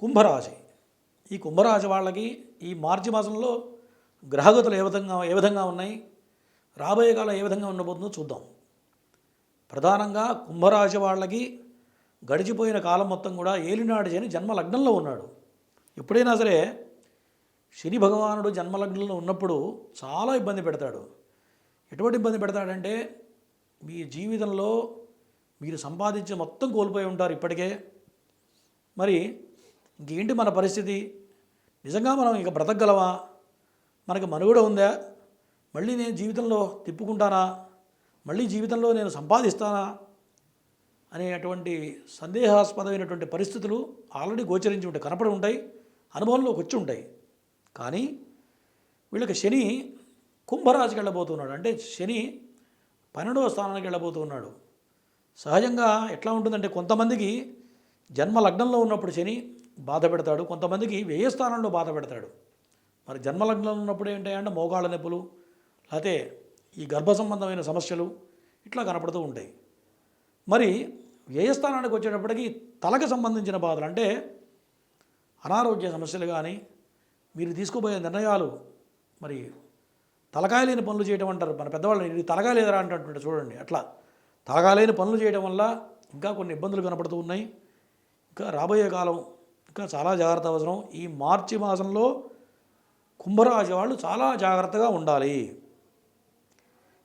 కుంభరాశి. ఈ కుంభరాశి వాళ్ళకి ఈ మార్చి మాసంలో గ్రహగతులు ఏ విధంగా ఏ విధంగా ఉన్నాయి రాబోయే కాలం ఏ విధంగా ఉండబోతుందో చూద్దాం. ప్రధానంగా కుంభరాశి వాళ్ళకి గడిచిపోయిన కాలం మొత్తం కూడా ఏలినాడు జని జన్మలగ్నంలో ఉన్నాడు. ఎప్పుడైనా సరే శని భగవానుడు జన్మలగ్నంలో ఉన్నప్పుడు చాలా ఇబ్బంది పెడతాడు. ఎటువంటి ఇబ్బంది పెడతాడంటే మీ జీవితంలో మీరు సంపాదించి మొత్తం కోల్పోయి ఉంటారు ఇప్పటికే. మరి ఇంకేంటి మన పరిస్థితి? నిజంగా మనం ఇక బ్రతకగలమా? మనకి మనుగడ ఉందా? మళ్ళీ నేను జీవితంలో తిప్పుకుంటానా? మళ్ళీ జీవితంలో నేను సంపాదిస్తానా? అనేటువంటి సందేహాస్పదమైనటువంటి పరిస్థితులు ఆల్రెడీ గోచరించి ఉంటాయి కనపడి ఉంటాయి అనుభవంలోకి వచ్చి ఉంటాయి. కానీ వీళ్ళకి శని కుంభరాశికి వెళ్ళబోతున్నాడు. అంటే శని పన్నెండవ స్థానానికి వెళ్ళబోతున్నాడు. సహజంగా ఎట్లా ఉంటుందంటే కొంతమందికి జన్మ లగ్నంలో ఉన్నప్పుడు శని బాధ పెడతాడు కొంతమందికి వ్యయ స్థానంలో బాధ పెడతాడు మరి జన్మలగ్నంలో ఉన్నప్పుడు ఏంటంటే మోకాళ్ళ నొప్పులు లేకపోతే ఈ గర్భ సంబంధమైన సమస్యలు ఇట్లా కనపడుతూ ఉంటాయి. మరి వ్యయస్థానానికి వచ్చేటప్పటికి తలకు సంబంధించిన బాధలు అంటే అనారోగ్య సమస్యలు కానీ మీరు తీసుకుపోయే నిర్ణయాలు మరి తలకాయలేని పనులు చేయడం అంటారు. మన పెద్దవాళ్ళు ఇది తలకాయ లేదరా అంటుంటారు చూడండి. అట్లా తలకాయ పనులు చేయడం వల్ల ఇంకా కొన్ని ఇబ్బందులు కనపడుతూ ఉన్నాయి. ఇంకా రాబోయే కాలం ఇంకా చాలా జాగ్రత్త అవసరం. ఈ మార్చి మాసంలో కుంభరాశి వాళ్ళు చాలా జాగ్రత్తగా ఉండాలి.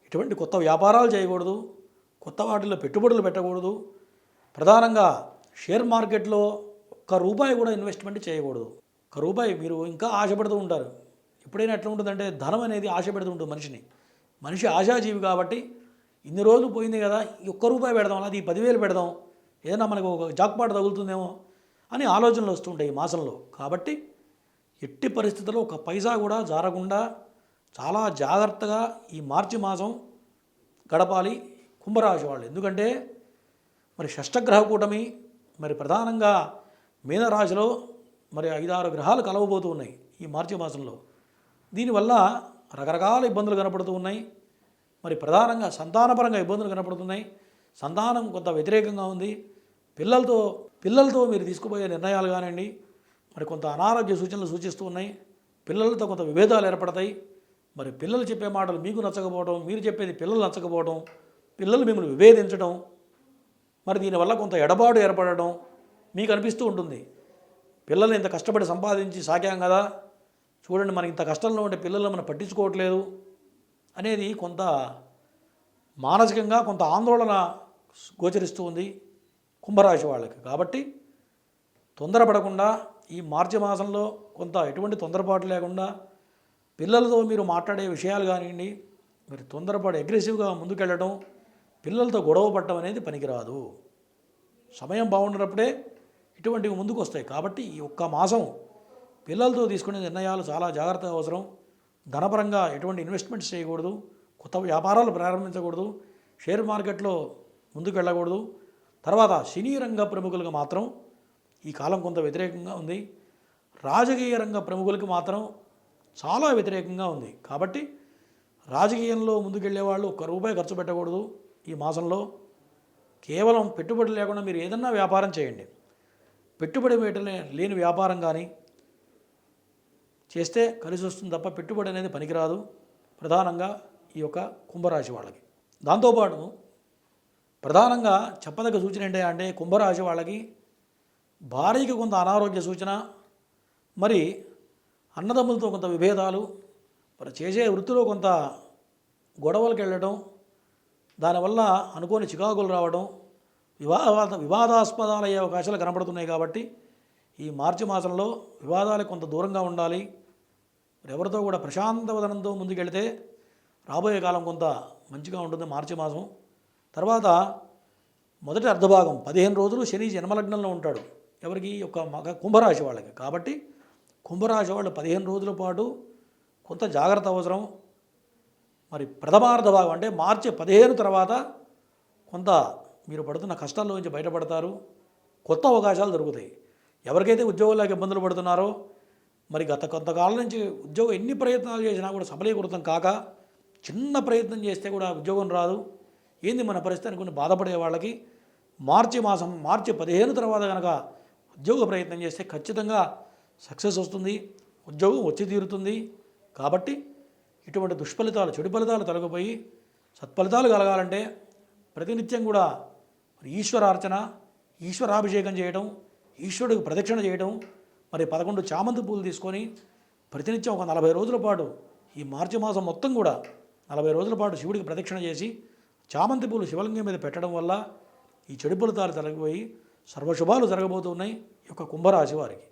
ఇటువంటి కొత్త వ్యాపారాలు చేయకూడదు. కొత్త వాటిలో పెట్టుబడులు పెట్టకూడదు. ప్రధానంగా షేర్ మార్కెట్లో ఒక్క రూపాయి కూడా ఇన్వెస్ట్మెంట్ చేయకూడదు. ఒక రూపాయి మీరు ఇంకా ఆశపడుతూ ఉంటారు. ఎప్పుడైనా ఎట్లా ఉంటుందంటే ధనం అనేది ఆశ పెడుతూ ఉంటుంది మనిషిని. మనిషి ఆశాజీవి కాబట్టి ఇన్ని రోజులు పోయింది కదా ఈ ఒక్క రూపాయి పెడదాం అది ఈ పదివేలు పెడదాం. ఏదైనా మనకు ఒక జాక్పాట్ తగులుతుందేమో. అని ఆలోచనలు వస్తుంటాయి ఈ మాసంలో. కాబట్టి ఎట్టి పరిస్థితుల్లో ఒక పైసా కూడా జారకుండా చాలా జాగ్రత్తగా ఈ మార్చి మాసం గడపాలి కుంభరాశి వాళ్ళు. ఎందుకంటే మరి షష్టగ్రహ కూటమి మరి ప్రధానంగా మీనరాశిలో మరి ఐదారు గ్రహాలు కలవబోతూ ఉన్నాయి ఈ మార్చి మాసంలో. దీనివల్ల రకరకాల ఇబ్బందులు కనపడుతూ ఉన్నాయి. మరి ప్రధానంగా సంతానపరంగా ఇబ్బందులు కనపడుతున్నాయి. సంతానం కొంత వ్యతిరేకంగా ఉంది. పిల్లలతో పిల్లలతో మీరు తీసుకుపోయే నిర్ణయాలు కానివ్వండి మరి కొంత అనారోగ్య సూచనలు సూచిస్తూ ఉన్నాయి పిల్లలతో కొంత విభేదాలు ఏర్పడతాయి మరి పిల్లలు చెప్పే మాటలు మీకు నచ్చకపోవడం మీరు చెప్పేది పిల్లలు నచ్చకపోవడం పిల్లలు మిమ్మల్ని విభేదించడం మరి దీనివల్ల కొంత ఎడబాటు ఏర్పడడం మీకు అనిపిస్తూ ఉంటుంది. పిల్లలు ఇంత కష్టపడి సంపాదించి సాగాం కదా చూడండి మనకి ఇంత కష్టంలో ఉండే పిల్లలు మనం పట్టించుకోవట్లేదు అనేది కొంత మానసికంగా కొంత ఆందోళన గోచరిస్తూ ఉంది. కుంభరాశి వాళ్ళకి. కాబట్టి తొందరపడకుండా ఈ మార్చి మాసంలో కొంత ఎటువంటి తొందరపాటు లేకుండా పిల్లలతో మీరు మాట్లాడే విషయాలు కానివ్వండి మీరు తొందరపడి అగ్రెసివ్గా ముందుకెళ్ళడం పిల్లలతో గొడవ పడటం అనేది పనికిరాదు. సమయం బాగుండినప్పుడే ఇటువంటివి ముందుకు వస్తాయి కాబట్టి ఈ ఒక్క మాసం పిల్లలతో తీసుకునే నిర్ణయాలు చాలా జాగ్రత్తగా అవసరం. ధనపరంగా ఎటువంటి ఇన్వెస్ట్మెంట్స్ చేయకూడదు. కొత్త వ్యాపారాలు ప్రారంభించకూడదు. షేర్ మార్కెట్లో ముందుకు వెళ్ళకూడదు తర్వాత సినీ రంగ ప్రముఖులకు మాత్రం ఈ కాలం కొంత వ్యతిరేకంగా ఉంది. రాజకీయ రంగ ప్రముఖులకు మాత్రం చాలా వ్యతిరేకంగా ఉంది. కాబట్టి రాజకీయంలో ముందుకెళ్ళే వాళ్ళు ఒక్క రూపాయి ఖర్చు పెట్టకూడదు ఈ మాసంలో. కేవలం పెట్టుబడి లేకుండా మీరు ఏదన్నా వ్యాపారం చేయండి. పెట్టుబడి పెట్టలే లేని వ్యాపారం కానీ చేస్తే కలిసి వస్తుంది తప్ప పెట్టుబడి అనేది పనికిరాదు. ప్రధానంగా ఈ యొక్క కుంభరాశి వాళ్ళకి. దాంతోపాటు ప్రధానంగా చెప్పదగ్గ సూచన ఏంటంటే అంటే కుంభరాశి వాళ్ళకి భార్యకి కొంత అనారోగ్య సూచన మరి అన్నదమ్ములతో కొంత విభేదాలు మరి చేసే వృత్తిలో కొంత గొడవలకు వెళ్ళడం దానివల్ల అనుకోని చికాకులు రావడం వివాద వివాదాస్పదాలు అయ్యే అవకాశాలు కనబడుతున్నాయి కాబట్టి ఈ మార్చి మాసంలో వివాదాలకు కొంత దూరంగా ఉండాలి. మరి ఎవరితో కూడా ప్రశాంత వదనంతో ముందుకెళ్తే రాబోయే కాలం కొంత మంచిగా ఉంటుంది మార్చి మాసం. తర్వాత మొదటి అర్ధభాగం పదిహేను రోజులు శని జన్మలగ్నంలో ఉంటాడు. ఎవరికి? ఒక మగ కుంభరాశి వాళ్ళకి. కాబట్టి కుంభరాశి వాళ్ళు పదిహేను రోజుల పాటు కొంత జాగ్రత్త అవసరం. మరి ప్రథమార్ధ భాగం అంటే మార్చి పదిహేను తర్వాత కొంత మీరు పడుతున్న కష్టాల్లో నుంచి బయటపడతారు. కొత్త అవకాశాలు దొరుకుతాయి. ఎవరికైతే ఉద్యోగాలకు ఇబ్బందులు పడుతున్నారో మరి గత కొంతకాలం నుంచి ఉద్యోగం ఎన్ని ప్రయత్నాలు చేసినా కూడా సఫలీకృతం కాక చిన్న ప్రయత్నం చేస్తే కూడా ఉద్యోగం రాదు. ఏంది మన పరిస్థితి అనుకుని బాధపడే వాళ్ళకి మార్చి మాసం మార్చి పదిహేను తర్వాత కనుక ఉద్యోగ ప్రయత్నం చేస్తే ఖచ్చితంగా సక్సెస్ వస్తుంది ఉద్యోగం వచ్చి తీరుతుంది. కాబట్టి ఇటువంటి దుష్ఫలితాలు చెడు ఫలితాలు తొలగిపోయి సత్ఫలితాలు కలగాలంటే ప్రతినిత్యం కూడా మరి ఈశ్వరార్చన ఈశ్వరాభిషేకం చేయడం ఈశ్వరుడికి ప్రదక్షిణ చేయడం మరి పదకొండు చామంతి పూలు తీసుకొని ప్రతినిత్యం ఒక నలభై రోజుల పాటు ఈ మార్చి మాసం మొత్తం కూడా నలభై రోజుల పాటు శివుడికి ప్రదక్షిణ చేసి చామంతి పూలు శివలింగం మీద పెట్టడం వల్ల ఈ చెడు ఫలితాలు తొలగిపోయి సర్వశుభాలు జరగబోతున్నాయి ఈ యొక్క కుంభరాశి వారికి.